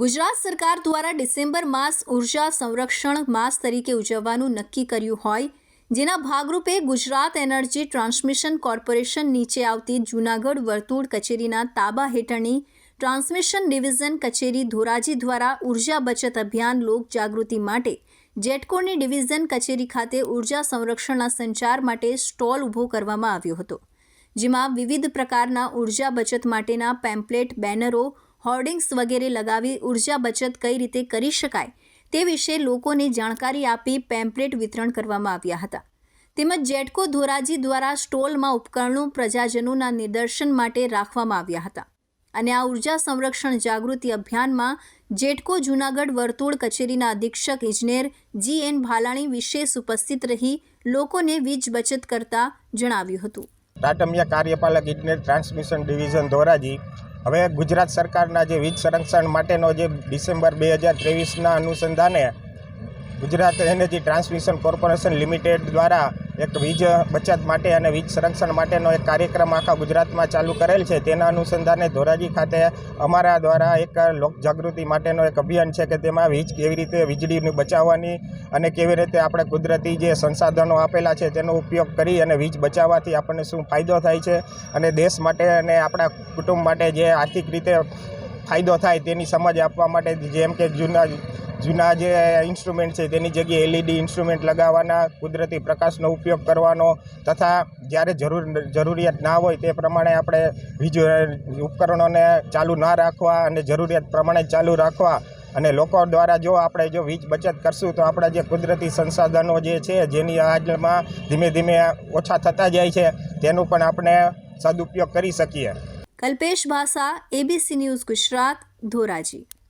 ગુજરાત સરકાર દ્વારા ડિસેમ્બર માસ ઊર્જા સંરક્ષણ માસ તરીકે ઉજવવાનું નક્કી કર્યું હોય, જેના ભાગરૂપે ગુજરાત એનર્જી ટ્રાન્સમિશન કોર્પોરેશન નીચે આવતી જૂનાગઢ વર્તુળ કચેરીના તાબા હેઠળની ટ્રાન્સમિશન ડિવિઝન કચેરી ધોરાજી દ્વારા ઊર્જા બચત અભિયાન લોક જાગૃતિ માટે જેટકોની ડિવિઝન કચેરી ખાતે ઊર્જા સંરક્ષણના સંચાર માટે સ્ટોલ ઊભો કરવામાં આવ્યો હતો, જેમાં વિવિધ પ્રકારના ઊર્જા બચત માટેના પેમ્પલેટ, બેનરો હોર્ડિંગ્સ વગેરે લગાવી ઊર્જા બચત કઈ રીતે કરી શકાય તે વિશે લોકોને જાણકારી આપી પેમ્પલેટ વિતરણ કરવામાં આવ્યા હતા. તેમજ જેટકો ધોરાજી દ્વારા સ્ટોલમાં ઉપકરણો પ્રજાજનોના નિદર્શન માટે રાખવામાં આવ્યા હતા. અને આ ઊર્જા સંરક્ષણ જાગૃતિ અભિયાનમાં જેટકો જૂનાગઢ વર્તુળ કચેરીના અધિક્ષક ઇજનેર જી એન ભાલાણી વિશેષ ઉપસ્થિત રહી લોકોને વીજ બચત કરતા જણાવ્યું હતું. ટાટમિયા કાર્યપાલક ઇજનેર ટ્રાન્સમિશન ડિવિઝન ધોરાજી હવે ગુજરાત સરકારના જે વીજ સંરક્ષણ માટેનો જે ડિસેમ્બર બે હજાર ત્રેવીસના અનુસંધાને Gujarat energy transmission corporation limited દ્વારા એક વીજ બચત માટે અને વીજ સંરક્ષણ માટેનો એક કાર્યક્રમ આખા ગુજરાતમાં ચાલુ કરેલ છે. તેના અનુસંધાને ધોરાજી ખાતે અમારા દ્વારા એક લોકજાગૃતિ માટેનો એક અભિયાન છે કે તેમાં વીજ કેવી રીતે વીજળીને બચાવવાની અને કેવી રીતે આપણે કુદરતી જે સંસાધનો આપેલા છે તેનો ઉપયોગ કરી અને વીજ બચાવવાથી આપણને શું ફાયદો થાય છે અને દેશ માટે અને આપણા કુટુંબ માટે જે આર્થિક રીતે ફાયદો થાય તેની સમજ આપવા માટે જેમ કે જૂના જૂના જે ઇન્સ્ટ્રુમેન્ટ છે, તેની જગ્યાએ એલઈડી ઇન્સ્ટ્રુમેન્ટ લગાવવાના, કુદરતી પ્રકાશનો ઉપયોગ કરવાનો તથા જ્યારે જરૂર, જરૂરિયાત ના હોય તે પ્રમાણે આપણે વીજ ઉપકરણોને ચાલુ ના રાખવા અને જરૂરિયાત પ્રમાણે ચાલુ રાખવા અને લોકો દ્વારા જો આપણે જો વીજ બચત કરશું તો આપણા જે કુદરતી સંસાધનો જે છે, જેની આજમાં ધીમે ધીમે ઓછા થતા જાય છે, તેનું પણ આપણે સદુપયોગ કરી શકીએ. કલ્પેશ ભાષા એબીસી ન્યૂઝ ગુજરાત, ધોરાજી.